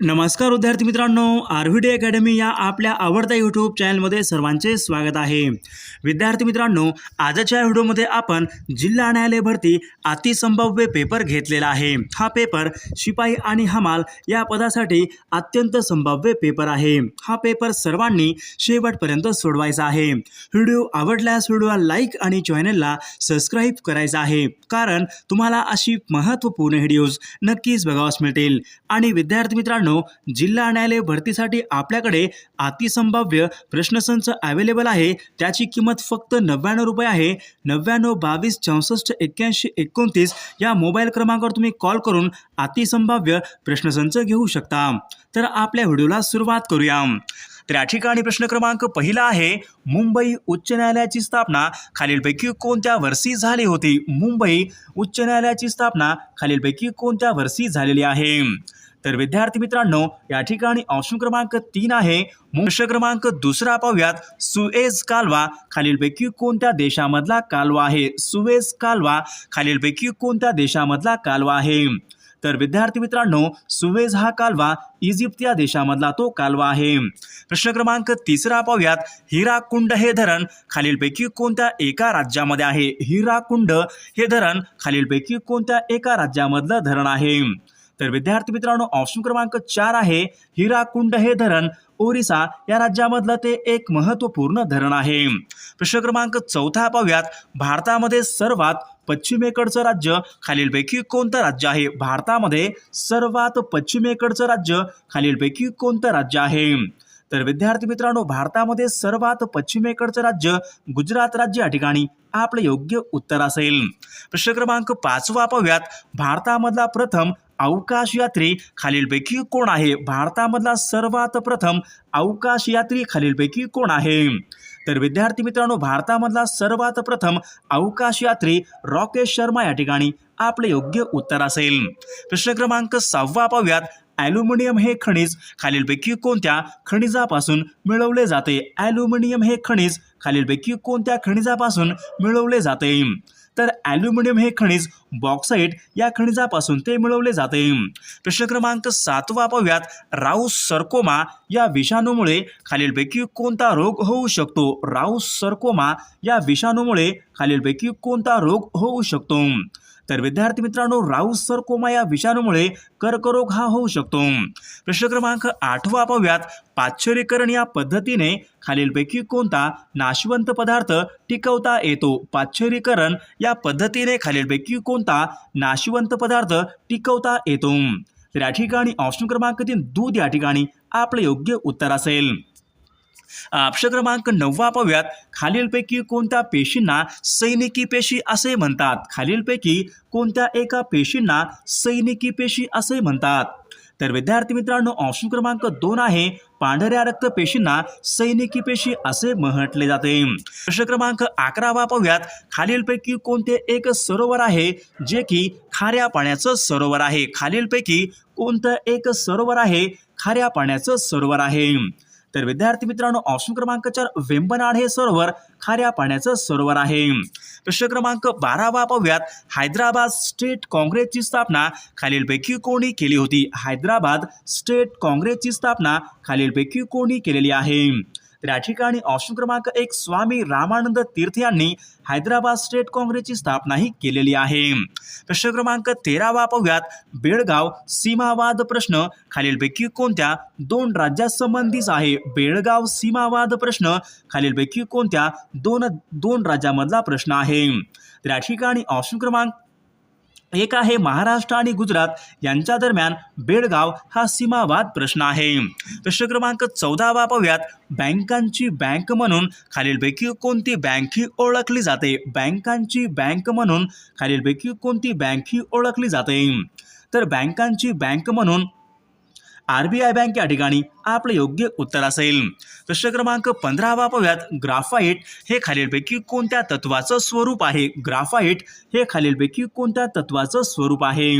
नमस्कार विद्यार्थी मित्रांनो आरव्हीडी अकॅडमी या आपल्या आवडत्या यूट्यूब चॅनलमध्ये सर्वांचे स्वागत आहे. विद्यार्थी मित्रांनो आजच्या व्हिडिओमध्ये आपण जिल्हा न्यायालय भरती अतिसंभाव्य पेपर घेतलेला आहे. हा पेपर शिपाई आणि हमाल या पदासाठी अत्यंत संभाव्य पेपर आहे. हा पेपर सर्वांनी शेवटपर्यंत सोडवायचा आहे. व्हिडिओ आवडल्यास व्हिडिओला लाईक आणि चॅनलला सबस्क्राईब करायचा आहे. कारण तुम्हाला अशी महत्त्वपूर्ण व्हिडिओज नक्कीच बघावास मिळतील. आणि विद्यार्थी मित्रांनो जिल्हा न्यायालय भरतीसाठी आपल्याकडे अतिसंभाव्य प्रश्नसंच अवेलेबल आहे. त्याची किंमत फक्त नव्याण्णव रुपये आहे. नव्याण्णव बावीस चौसष्ट एक्क्याऐंशी एकोणतीस या मोबाईल क्रमांकावर तुम्ही कॉल करून अतिसंभाव्य प्रश्नसंच घेऊ शकता. तर आपल्या व्हिडिओला सुरुवात करूया. तर या ठिकाणी प्रश्न क्रमांक पहिला आहे मुंबई उच्च न्यायालयाची स्थापना खालीलपैकी कोणत्या वर्षी झाली होती? मुंबई उच्च न्यायालयाची स्थापना खालीलपैकी कोणत्या वर्षी झालेली आहे? तर विद्यार्थी मित्रांनो या ठिकाणी ऑप्शन क्रमांक तीन आहे. प्रश्न क्रमांक दुसरा पाहूयात. सुएज कालवा खालीलपैकी कोणत्या देशामधला कालवा आहे? सुएज कालवा खालीलपैकी कोणत्या देशामधला कालवा आहे? तर विद्यार्थी मित्रांनो सुवेज हा कालवा इजिप्त या देशामधला तो कालवा आहे. प्रश्न क्रमांक तिसरा पाहूयात. हिराकुंड हे धरण खालीलपैकी कोणत्या एका राज्यामध्ये आहे? हिराकुंड हे धरण खालीलपैकी कोणत्या एका राज्यामधलं धरण आहे? तर विद्यार्थी मित्रांनो ऑप्शन क्रमांक चार आहे हिराकुंड हे धरण. ओरिसा या राज्यामधलं ते एक महत्त्वपूर्ण धरण आहे. प्रश्न क्रमांक चौथा पाहूयात. भारतामध्ये सर्वात पश्चिमेकडचं राज्य खालीलपैकी कोणतं राज्य आहे? भारतामध्ये सर्वात पश्चिमेकडचं राज्य खालीलपैकी कोणतं राज्य आहे? तर विद्यार्थी मित्रांनो भारतामध्ये सर्वात पश्चिमेकडचं राज्य गुजरात राज्य या ठिकाणी. आपलं योग्य उत्तर असेल. प्रश्न क्रमांक पाचवा पाहूयात. भारतामधला प्रथम अवकाश यात्री खालीलपैकी कोण आहे? भारतामधला सर्वात प्रथम अवकाश यात्री खालीलपैकी कोण आहे? तर विद्यार्थी मित्रांनो भारतामधला सर्वात प्रथम अवकाश यात्री रॉकेश शर्मा या ठिकाणी आपले योग्य उत्तर असेल. प्रश्न क्रमांक सहावा पाहूयात. ॲल्युमिनियम हे खनिज खालीलपैकी कोणत्या खनिजापासून मिळवले जाते? ॲल्युमिनियम हे खनिज खालीलपैकी कोणत्या खनिजापासून मिळवले जाते? तर ॲल्युमिनियम हे खनिज बॉक्साईट या खनिजापासून ते मिळवले जाते. प्रश्न क्रमांक सातवा पाहूयात राऊस सर्कोमा या विषाणूमुळे खालीलपैकी कोणता रोग होऊ शकतो? राऊस सर्कोमा या विषाणूमुळे खालीलपैकी कोणता रोग होऊ शकतो? तर विद्यार्थी मित्रांनो राऊस सरकोमा या विषाणूमुळे कर्करोग हा होऊ शकतो. प्रश्न क्रमांक आठवा पाहूयात. पाश्चरीकरण या पद्धतीने खालीलपैकी कोणता नाशवंत पदार्थ टिकवता येतो? पाश्चरीकरण या पद्धतीने खालीलपैकी कोणता नाशवंत पदार्थ टिकवता येतो? तर या ठिकाणी ऑप्शन क्रमांक तीन दूध या ठिकाणी आपलं योग्य उत्तर असेल. प्रश्न क्रमांक नववा पाहूयात. खालीलपैकी कोणत्या पेशींना सैनिकी पेशी असे म्हणतात? खालीलपैकी कोणत्या एका पेशींना सैनिकी पेशी असे म्हणतात? तर विद्यार्थी मित्रांनो ऑप्शन क्रमांक दोन आहे. पांढऱ्या रक्त पेशींना सैनिकी पेशी असे म्हटले जाते. प्रश्न क्रमांक अकरावा पाहूयात. खालीलपैकी कोणते एक सरोवर आहे जे की खाऱ्या पाण्याचं सरोवर आहे? खालीलपैकी कोणतं एक सरोवर आहे? खाऱ्या पाण्याचं सरोवर आहे. तर विद्यार्थी मित्रांनो ऑप्शन क्रमांक चार वेंबनाड हे सरोवर खाऱ्या पाण्याचं सरोवर आहे. प्रश्न क्रमांक बारावा पाहूयात. हैदराबाद स्टेट काँग्रेसची स्थापना खालीलपैकी कोणी केली होती? हैदराबाद स्टेट काँग्रेसची स्थापना खालीलपैकी कोणी केलेली आहे? तर या ठिकाणी ऑप्शन क्रमांक एक स्वामी रामानंद तीर्थ यांनी हैदराबाद स्टेट काँग्रेसची स्थापनाही केलेली आहे. प्रश्न क्रमांक तेरावा पाहूयात बेळगाव सीमावाद प्रश्न. खालीलपैकी कोणत्या दोन राज्यासंबंधीच आहे? बेळगाव सीमावाद प्रश्न. खालीलपैकी कोणत्या दोन दोन राज्यामधला प्रश्न आहे? तर या ठिकाणी ऑप्शन क्रमांक एक आहे महाराष्ट्र आणि गुजरात. यांच्या दरम्यान बेळगाव हा सीमावाद प्रश्न आहे. प्रश्न क्रमांक चौदावा पाहूयात बँकांची बँक म्हणून खालीलपैकी कोणती बँक ही ओळखली जाते? बँकांची बँक म्हणून खालीलपैकी कोणती बँक ही ओळखली जाते? तर बँकांची बँक म्हणून आर बी आय बँक या ठिकाणी आपलं योग्य उत्तर असेल. प्रश्न क्रमांक पंधरावा पाहूयात. ग्राफाईट हे खालीलपैकी कोणत्या तत्वाचं स्वरूप आहे? ग्राफाईट हे खालीलपैकी कोणत्या तत्वाचं स्वरूप आहे?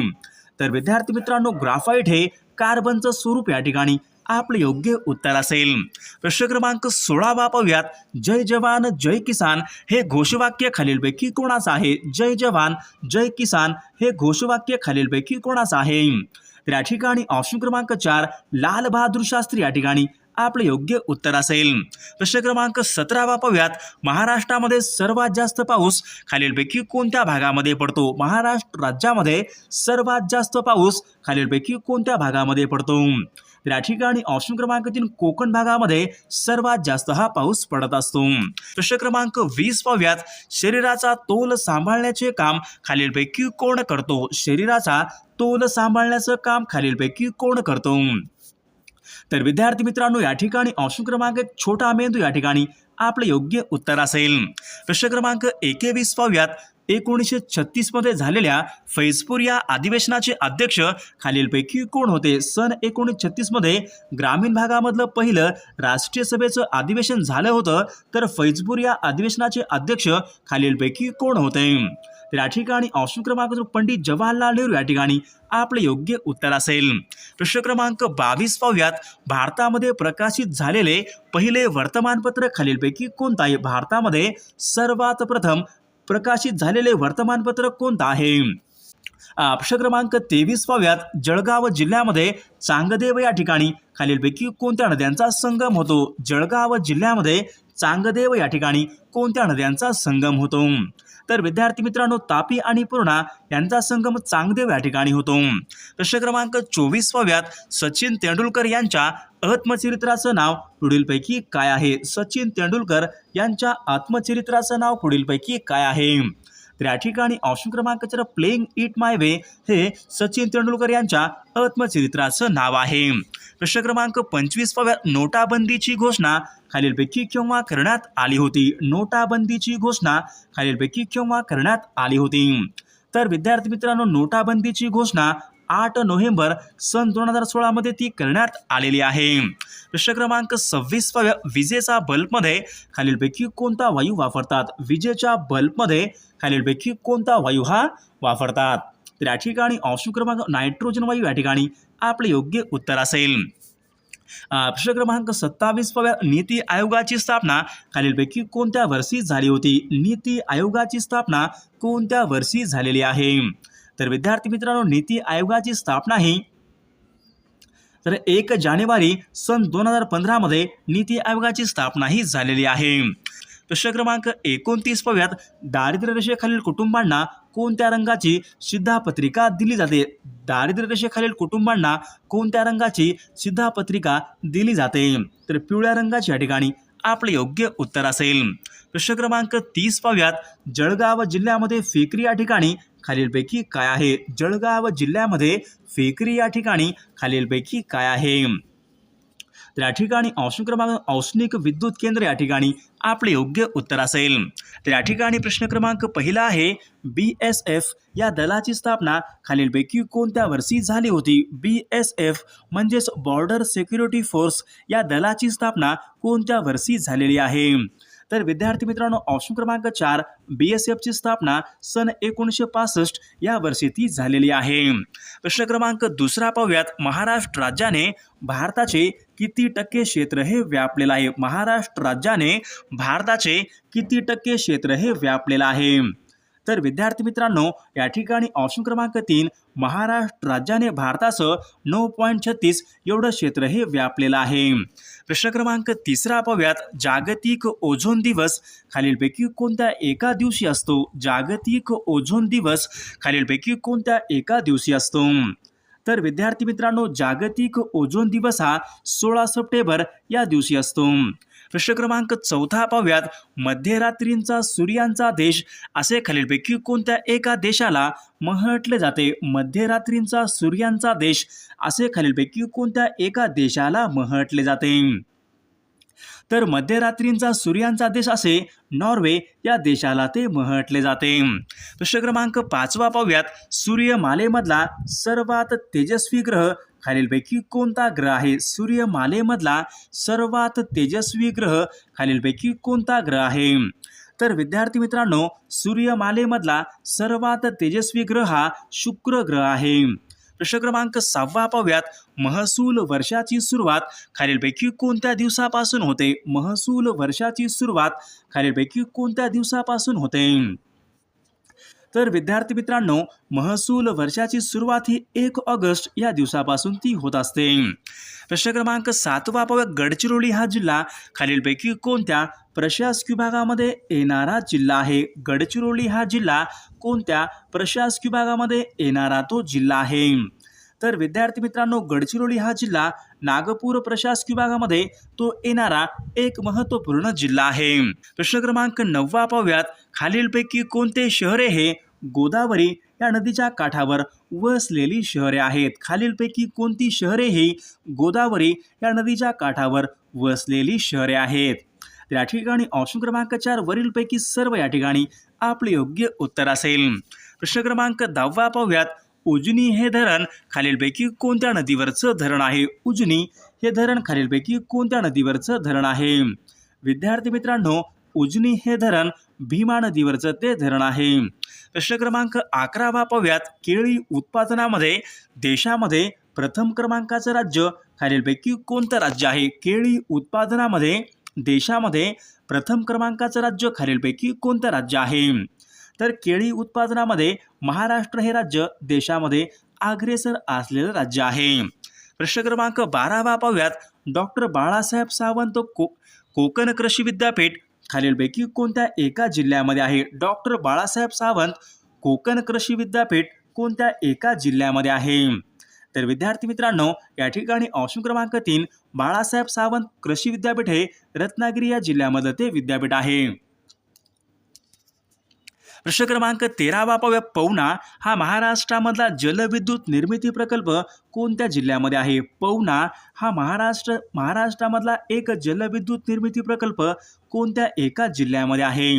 तर विद्यार्थी मित्रांनो ग्राफाईट हे कार्बनचं स्वरूप या ठिकाणी आपलं योग्य उत्तर असेल. प्रश्न क्रमांक सोळावा पाहूयात. जय जवान जय किसान हे घोषवाक्य खालीलपैकी कोणाचं आहे? जय जवान जय किसान हे घोषवाक्य खालीलपैकी कोणाचं आहे? तर या ठिकाणी ऑप्शन क्रमांक चार लालबहादूर शास्त्री या ठिकाणी आपलं योग्य उत्तर असेल. प्रश्न क्रमांक सतरावा पाहूयात. महाराष्ट्रामध्ये सर्वात जास्त पाऊस खालीलपैकी कोणत्या भागामध्ये पडतो? महाराष्ट्र राज्यामध्ये सर्वात जास्त पाऊस खालीलपैकी कोणत्या भागामध्ये पडतो? तर या ठिकाणी ऑप्शन क्रमांक तीन कोकण भागामध्ये सर्वात जास्त हा पाऊस पडत असतो. प्रश्न क्रमांक वीस पाहूयात. शरीराचा तोल सांभाळण्याचे काम खालीलपैकी कोण करतो? शरीराचा तोल सांभाळण्याचं काम खालीलपैकी कोण करतो? तर विद्यार्थी मित्रांनो या ठिकाणी ऑप्शन क्रमांक एक छोटा मेंदू या ठिकाणी आपलं योग्य उत्तर असेल. प्रश्न क्रमांक एकेवीस पाहूयात एकोणीसशे छत्तीसमध्ये झालेल्या फैजपूर या अधिवेशनाचे अध्यक्ष खालीलपैकी कोण होते? सन एकोणीसशे छत्तीसमध्ये ग्रामीण भागामधलं पहिलं राष्ट्रीय सभेचं अधिवेशन झालं होतं तर फैजपूर या अधिवेशनाचे अध्यक्ष खालीलपैकी कोण होते? तर या ठिकाणी ऑप्शन क्रमांक जो पंडित जवाहरलाल नेहरू या ठिकाणी आपलं योग्य उत्तर असेल। प्रश्न क्रमांक बावीस पाहूयात। भारतामध्ये प्रकाशित झालेले पहिले वर्तमानपत्र खालीलपैकी कोणतं आहे? भारतामध्ये सर्वात प्रथम प्रकाशित झालेले वर्तमानपत्र कोणतं आहे? प्रश्न क्रमांक तेवीस पाहूयात। जळगाव जिल्ह्यामध्ये चांगदेव या ठिकाणी खालीलपैकी कोणत्या नद्यांचा संगम होतो? जळगाव जिल्ह्यामध्ये चांगदेव या ठिकाणी कोणत्या नद्यांचा संगम होतो? तर विद्यार्थी मित्रांनो तापी आणि पूर्णा यांचा संगम चांगदेव या ठिकाणी होतो. प्रश्न क्रमांक चोवीस सचिन तेंडुलकर यांच्या आत्मचरित्राचं नाव पुढीलपैकी काय आहे? सचिन तेंडुलकर यांच्या आत्मचरित्राचं नाव पुढीलपैकी काय आहे? तर या ठिकाणी ऑप्शन क्रमांक चार प्लेइंग इट माय वे हे सचिन तेंडुलकर यांच्या आत्मचरित्राचं नाव आहे. प्रश्न क्रमांक पंचवीस नोटाबंदीची घोषणा खालीलपैकी केव्हा करण्यात आली होती. नोटाबंदीची घोषणा खालीलपैकी केव्हा करण्यात आली होती. तर विद्यार्थी मित्रांनो नोटाबंदीची घोषणा आठ नोव्हेंबर सन दोन हजार सोळामध्ये ती करण्यात आलेली आहे. प्रश्न क्रमांक सव्वीस विजेचा बल्बमध्ये खालीलपैकी कोणता वायू वापरतात? विजेच्या बल्बमध्ये खालीलपैकी कोणता वायू हा वापरतात? तर या ठिकाणी ऑप्शन क्रमांक नायट्रोजन वायू या ठिकाणी आपले योग्य उत्तर असेल. प्रश्न क्रमांक सत्तावीस नीती आयोगाची स्थापना. खालीलपैकी कोणत्या वर्षी झाली होती? नीती आयोगाची स्थापना कोणत्या वर्षी झालेली आहे? तर विद्यार्थी मित्रांनो नीती आयोगाची स्थापना ही तर एक जानेवारी सन दोन हजार पंधरामध्ये नीती आयोगाची स्थापना ही झालेली आहे. प्रश्न क्रमांक एकोणतीस पाहूयात. दारिद्र्यरेषेखालील कुटुंबांना कोणत्या रंगाची शिधापत्रिका दिली जाते? दारिद्र्यरेषेखालील कुटुंबांना कोणत्या रंगाची शिधापत्रिका दिली जाते? तर पिवळ्या रंगाची या ठिकाणी आपले योग्य उत्तर असेल. प्रश्न क्रमांक तीस पाहूयात. जळगाव जिल्ह्यामध्ये फेकरी या ठिकाणी खालीलपैकी काय आहे? जळगाव जिल्ह्यामध्ये फेकरी या ठिकाणी खालीलपैकी काय आहे? तर या ठिकाणी औष्णिक क्रमांक औष्णिक विद्युत केंद्र या ठिकाणी आपले योग्य उत्तर असेल. तर या ठिकाणी प्रश्न क्रमांक पहिला आहे बी एस एफ या दलाची स्थापना खालीलपैकी कोणत्या वर्षी झाली होती? बी एस एफ म्हणजेच बॉर्डर सिक्युरिटी फोर्स या दलाची स्थापना कोणत्या वर्षी झालेली आहे? तर विद्यार्थी मित्रांनो ऑप्शन क्रमांक चार बी एस एफची स्थापना सन एकोणीसशे पासष्ट या वर्षी ती झालेली आहे. प्रश्न क्रमांक दुसरा पाहूयात. महाराष्ट्र राज्याने भारताचे किती टक्के क्षेत्र हे व्यापलेलं आहे? महाराष्ट्र राज्याने भारताचे किती टक्के क्षेत्र हे व्यापलेलं आहे? तर विद्यार्थी मित्रांनो या ठिकाणी ऑप्शन क्रमांक तीन महाराष्ट्र राज्याने भारताचं नऊ पॉईंट छत्तीस एवढं क्षेत्र हे व्यापलेलं आहे. प्रश्न क्रमांक तिसरा पाहूयात जागतिक ओझोन दिवस खालीलपैकी कोणत्या एका दिवशी असतो? जागतिक ओझोन दिवस खालीलपैकी कोणत्या एका दिवशी असतो? तर विद्यार्थी मित्रांनो जागतिक ओझोन दिवस हा सोळा सप्टेंबर या दिवशी असतो. प्रश्न क्रमांक चौथा पाहूयात. मध्यरात्रींचा सूर्यांचा देश असे खालीलपैकी कोणत्या एका देशाला म्हटले जाते? मध्यरात्रींचा सूर्यांचा देश असे खालीलपैकी कोणत्या एका देशाला म्हटले जाते? तर मध्यरात्रींचा सूर्यांचा देश असे नॉर्वे या देशाला ते म्हटले जाते. प्रश्न क्रमांक पाचवा पाहूयात. सूर्यमालेमधला सर्वात तेजस्वी ग्रह खालीलपैकी कोणता ग्रह आहे? सूर्यमालेमधला सर्वात तेजस्वी ग्रह खालीलपैकी कोणता ग्रह आहे? तर विद्यार्थी मित्रांनो सूर्यमालेमधला सर्वात तेजस्वी ग्रह हा शुक्र ग्रह आहे. प्रश्न क्रमांक सहावा पाहूयात. महसूल वर्षाची सुरुवात खालीलपैकी कोणत्या दिवसापासून होते? महसूल वर्षाची सुरुवात खालीलपैकी कोणत्या दिवसापासून होते? तर विद्यार्थी मित्रांनो महसूल वर्षाची सुरुवात ही एक ऑगस्ट या दिवसापासून ती होत असते. प्रश्न क्रमांक सातवा पाहूया गडचिरोली हा जिल्हा खालीलपैकी कोणत्या प्रशासकीय विभागामध्ये येणारा जिल्हा आहे? गडचिरोली हा जिल्हा कोणत्या प्रशासकीय विभागामध्ये येणारा तो जिल्हा आहे? तर विद्यार्थी मित्रांनो गडचिरोली हा जिल्हा नागपूर प्रशासकीय विभागामध्ये तो येणारा एक महत्त्वपूर्ण जिल्हा आहे. प्रश्न क्रमांक नववा पाहूयात खालीलपैकी कोणते शहरे हे गोदावरी या नदीच्या काठावर वसलेली शहरे आहेत? खालीलपैकी कोणती शहरे ही गोदावरी या नदीच्या काठावर वसलेली शहरे आहेत? तर या ठिकाणी ऑप्शन क्रमांक चार वरीलपैकी सर्व या ठिकाणी आपले योग्य उत्तर असेल. प्रश्न क्रमांक दहावा पाहूयात. उजनी हे धरण खालीलपैकी कोणत्या नदीवरचं धरण आहे? उजनी हे धरण खालीलपैकी कोणत्या नदीवरचं धरण आहे? विद्यार्थी मित्रांनो उजनी हे धरण भीमा नदीवरचं ते धरण आहे. प्रश्न क्रमांक अकरावा पाहूयात केळी उत्पादनामध्ये देशामध्ये प्रथम क्रमांकाचं राज्य खालीलपैकी कोणतं राज्य आहे? केळी उत्पादनामध्ये देशामध्ये प्रथम क्रमांकाचं राज्य खालीलपैकी कोणतं राज्य आहे? तर केळी उत्पादनामध्ये महाराष्ट्र हे राज्य देशामध्ये अग्रेसर असलेलं राज्य आहे. प्रश्न क्रमांक बारावा पाहूयात डॉक्टर बाळासाहेब सावंत को कोकण कृषी विद्यापीठ खालीलपैकी कोणत्या एका जिल्ह्यामध्ये आहे? डॉक्टर बाळासाहेब सावंत कोकण कृषी विद्यापीठ कोणत्या एका जिल्ह्यामध्ये आहे? तर विद्यार्थी मित्रांनो या ठिकाणी ऑप्शन क्रमांक तीन बाळासाहेब सावंत कृषी विद्यापीठ हे रत्नागिरी या जिल्ह्यामध्ये ते विद्यापीठ आहे. प्रश्न क्रमांक तेरावा पाहूया पवना हा महाराष्ट्रामधला जलविद्युत निर्मिती प्रकल्प कोणत्या जिल्ह्यामध्ये आहे? पवना हा महाराष्ट्र महाराष्ट्रामधला एक जलविद्युत निर्मिती प्रकल्प कोणत्या एका जिल्ह्यामध्ये आहे?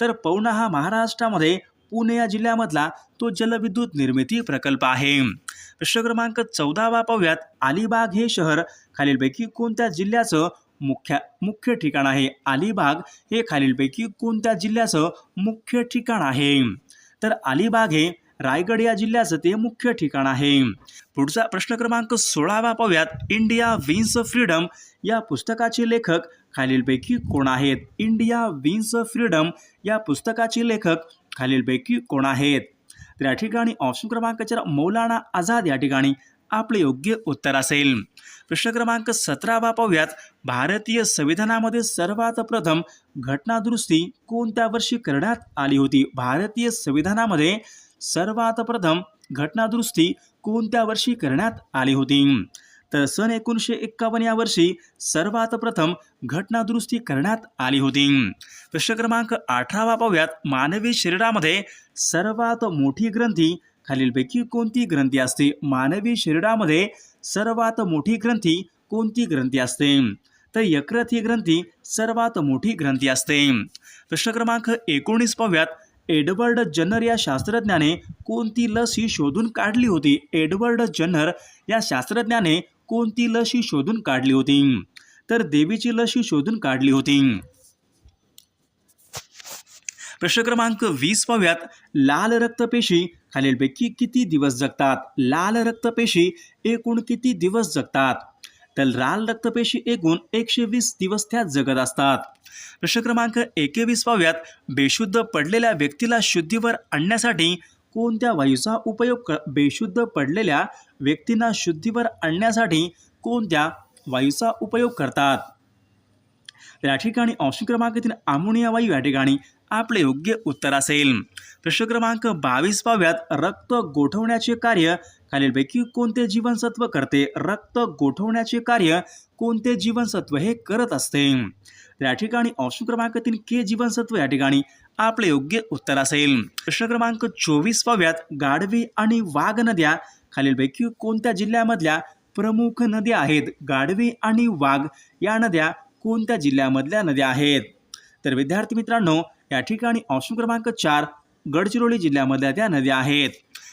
तर पवना हा महाराष्ट्रामध्ये पुणे या जिल्ह्यामधला तो जलविद्युत निर्मिती प्रकल्प आहे. प्रश्न क्रमांक चौदावा पाहूयात अलिबाग हे शहर खालीलपैकी कोणत्या जिल्ह्याचं मुख्य मुख्य ठिकाण आहे. अलिबाग हे खालीलपैकी कोणत्या जिल्ह्याचं मुख्य ठिकाण आहे? तर अलिबाग हे रायगड या जिल्ह्याचं ते मुख्य ठिकाण आहे. पुढचा प्रश्न क्रमांक सोळावा पाहूयात इंडिया विन्स फ्रीडम या पुस्तकाचे लेखक खालीलपैकी कोण आहेत? इंडिया विन्स फ्रीडम या पुस्तकाचे लेखक खालीलपैकी कोण आहेत? तर या ठिकाणी ऑप्शन क्रमांक चार मौलाना आझाद या ठिकाणी आपले योग्य उत्तर असेल. प्रश्न क्रमांक सतरावा पाहूयात भारतीय संविधानामध्ये सर्वात प्रथम घटनादुरुस्ती कोणत्या वर्षी करण्यात आली होती? भारतीय संविधानामध्ये सर्वात प्रथम घटनादुरुस्ती कोणत्या वर्षी करण्यात आली होती? तर सन एकोणीसशे एक्कावन्न या वर्षी सर्वात प्रथम घटनादुरुस्ती करण्यात आली होती. प्रश्न क्रमांक अठरावा पाहूयात मानवी शरीरामध्ये सर्वात मोठी ग्रंथी खालीलपैकी कोणती ग्रंथी असते? मानवी शरीरामध्ये सर्वात मोठी ग्रंथी कोणती ग्रंथी असते? तर यकृत ही ग्रंथी सर्वात मोठी ग्रंथी असते. प्रश्न क्रमांक एकोणीस पाहूयात. एडवर्ड जन्नर या शास्त्रज्ञाने कोणती लस ही शोधून काढली होती? एडवर्ड जन्नर या शास्त्रज्ञाने कोणती लस ही शोधून काढली होती? तर देवीची लस ही शोधून काढली होती. प्रश्न क्रमांक वीस पाहूयात. लाल रक्तपेशी खालीलपैकी किती दिवस जगतात? लाल रक्तपेशी एकूण किती दिवस जगतात? तर लाल रक्तपेशी एकूण एकशे वीस दिवस त्या जगत असतात. प्रश्न क्रमांक एकेवीस पाहूयात बेशुद्ध पडलेल्या व्यक्तीला शुद्धीवर आणण्यासाठी कोणत्या वायूचा उपयोग क बेशुद्ध पडलेल्या व्यक्तींना शुद्धीवर आणण्यासाठी कोणत्या वायूचा उपयोग करतात? या ठिकाणी ऑप्शन क्रमांक तीन अमोनिया वायू या ठिकाणी आपले योग्य उत्तर असेल. प्रश्न क्रमांक बावीस पाव्यात रक्त गोठवण्याचे कार्य. खालीलपैकी कोणते जीवनसत्व करते? रक्त गोठवण्याचे कार्य कोणते जीवनसत्व हे करत असते? या ठिकाणी ऑप्शन क्रमांक तीन के जीवनसत्व या ठिकाणी आपले योग्य उत्तर असेल. प्रश्न क्रमांक चोवीस पाव्यात गाढवी आणि वाघ नद्या. खालीलपैकी कोणत्या जिल्ह्यामधल्या प्रमुख नद्या आहेत? गाढवी आणि वाघ या नद्या कोणत्या जिल्ह्यामधल्या नद्या आहेत? तर विद्यार्थी मित्रांनो या ठिकाणी ऑप्शन क्रमांक चार गडचिरोली जिल्ह्यामधल्या त्या नद्या आहेत.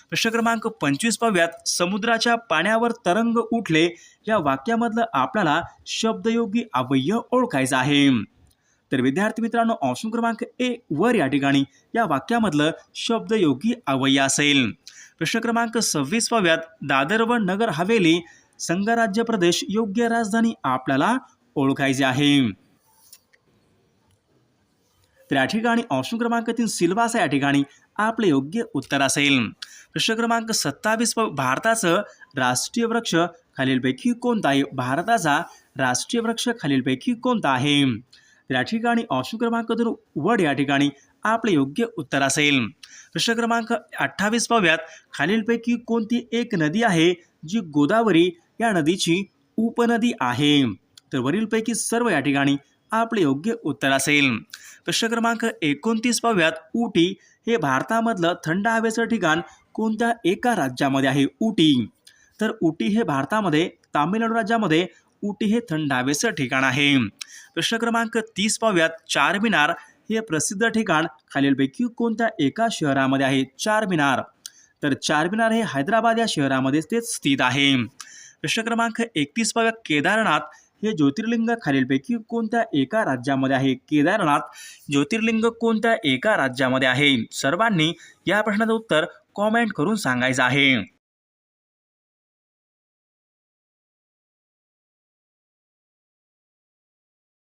प्रश्न क्रमांक पंचवीस पाव्यात समुद्राच्या पाण्यावर तरंग उठले. या वाक्यामधलं आपल्याला शब्दयोगी अवयव ओळखायचं आहे. तर विद्यार्थी मित्रांनो ऑप्शन क्रमांक ए वर या ठिकाणी या वाक्यामधलं शब्दयोगी अवयय असेल. प्रश्न क्रमांक सव्वीस पाव्यात दादर व नगर हवेली संघराज्य प्रदेश योग्य राजधानी आपल्याला ओळखायची आहे. तर या ठिकाणी ऑप्शन क्रमांक तीन सिल्वास या ठिकाणी आपले योग्य उत्तर असेल. प्रश्न क्रमांक सत्तावीस भारताचं राष्ट्रीय वृक्ष खालीलपैकी कोणता आहे? भारताचा राष्ट्रीय वृक्ष खालीलपैकी कोणता आहे? तर या ठिकाणी ऑप्शन क्रमांक दोन वड या ठिकाणी आपले योग्य उत्तर असेल. प्रश्न क्रमांक अठ्ठावीस पाहूयात खालीलपैकी कोणती एक नदी आहे? जी गोदावरी या नदीची उपनदी आहे. तर वरीलपैकी सर्व या ठिकाणी आपले योग्य उत्तर असेल. प्रश्न क्रमांक एकोणतीस पाहूयात. उटी हे भारतामधलं थंड हवेचं ठिकाण कोणत्या एका राज्यामध्ये आहे? उटी तर उटी हे भारतामध्ये तामिळनाडू राज्यामध्ये उटी हे थंड हवेचं ठिकाण आहे. प्रश्न क्रमांक तीस पाहूयात. चारमिनार हे प्रसिद्ध ठिकाण. खालीलपैकी कोणत्या एका शहरामध्ये आहे? चारमिनार. तर चारमिनार हे हैदराबाद या शहरामध्ये ते स्थित आहे. प्रश्न क्रमांक एकतीस पाहूया केदारनाथ हे ज्योतिर्लिंग खालीलपैकी कोणत्या एका राज्यामध्ये आहे? केदारनाथ ज्योतिर्लिंग कोणत्या एका राज्यामध्ये आहे? सर्वांनी या प्रश्नाचं उत्तर कॉमेंट करून सांगायचं आहे.